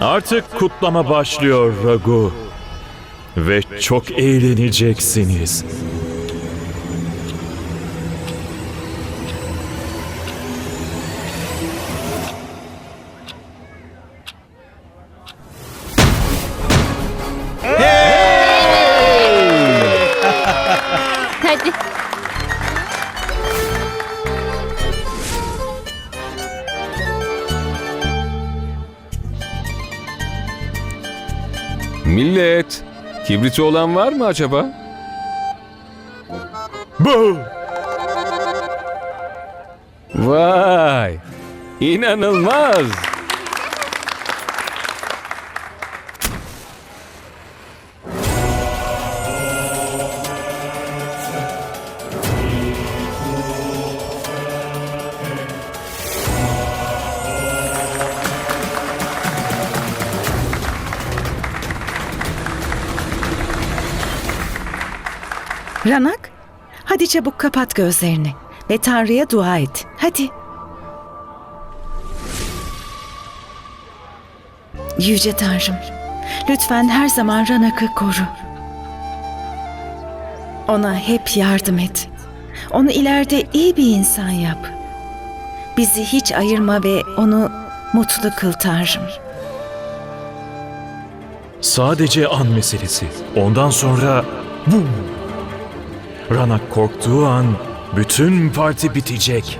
Artık kutlama başlıyor Ragu. Ve çok eğleneceksiniz. Millet, kibriti olan var mı acaba? Bu! Vay! İnanılmaz! Ranak, hadi çabuk kapat gözlerini ve Tanrı'ya dua et. Hadi. Yüce Tanrım, lütfen her zaman Ranak'ı koru. Ona hep yardım et. Onu ileride iyi bir insan yap. Bizi hiç ayırma ve onu mutlu kıl Tanrım. Sadece an meselesi. Ondan sonra bum! Ranak korktuğu an bütün parti bitecek.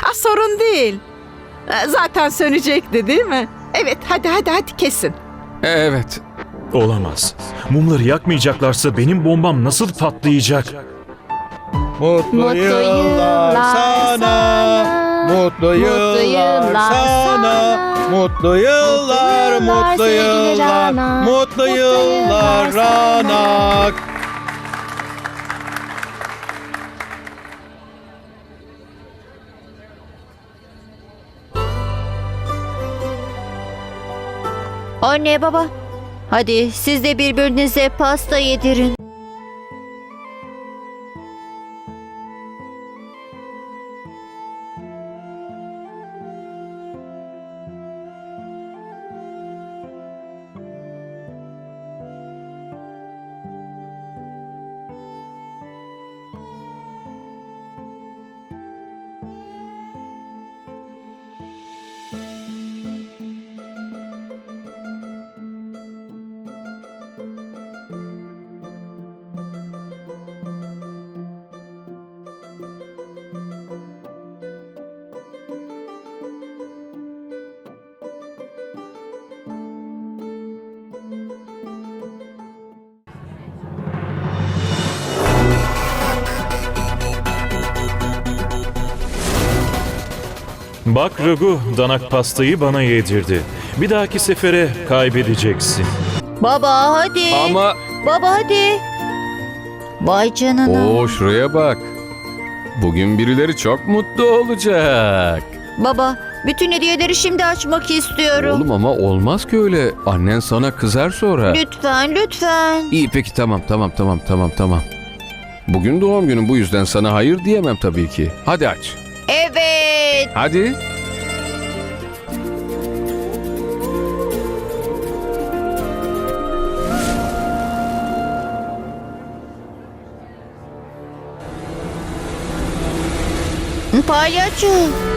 Ha, sorun değil. E, Zaten sönecekti değil mi? Evet hadi hadi hadi kesin. Evet, Olamaz. Mumları yakmayacaklarsa benim bombam nasıl patlayacak? Mutlu, Mutlu yıllar sana. Mutlu yıllar sana. Mutlu yıllar, Mutlu yıllar mutlu yıllar. Ranak. Anne baba. Hadi siz de birbirinize pasta yedirin. Bak Ragu, danak pastayı bana yedirdi. Bir dahaki sefere kaybedeceksin. Baba hadi. ama... Baba hadi. Vay canına. Oo şuraya bak. Bugün birileri çok mutlu olacak. Baba bütün hediyeleri şimdi açmak istiyorum. Oğlum ama olmaz ki öyle. Annen sana kızar sonra. Lütfen lütfen. İyi peki tamam tamam tamam tamam tamam. Bugün doğum günün bu yüzden sana hayır diyemem tabii ki. Hadi aç. Evet. Hadi. Palyaço.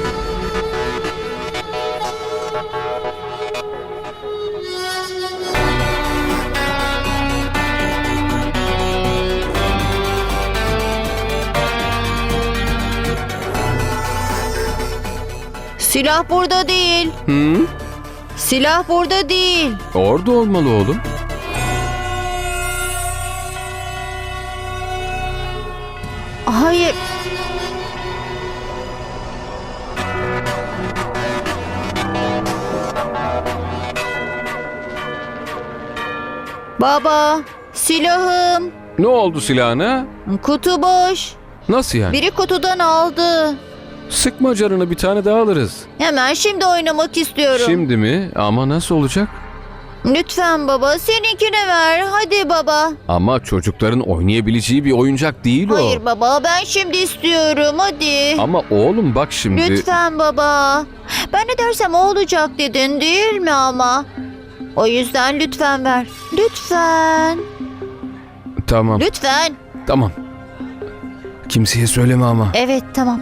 Silah burada değil. Hı? Silah burada değil. Orada olmalı oğlum. Hayır. Baba, silahım. Ne oldu silahına? Kutu boş. Nasıl yani? Biri kutudan aldı. Sıkma canını bir tane daha alırız. Hemen şimdi oynamak istiyorum. Şimdi mi? Ama nasıl olacak? Lütfen baba, seninkini ver. Hadi baba. Ama çocukların oynayabileceği bir oyuncak değil o. Hayır baba, ben şimdi istiyorum. Hadi. Ama oğlum bak şimdi. Lütfen baba. Ben ne dersem o olacak dedin değil mi ama? O yüzden lütfen ver. Lütfen. Tamam Lütfen. tamam. Kimseye söyleme ama. Evet tamam.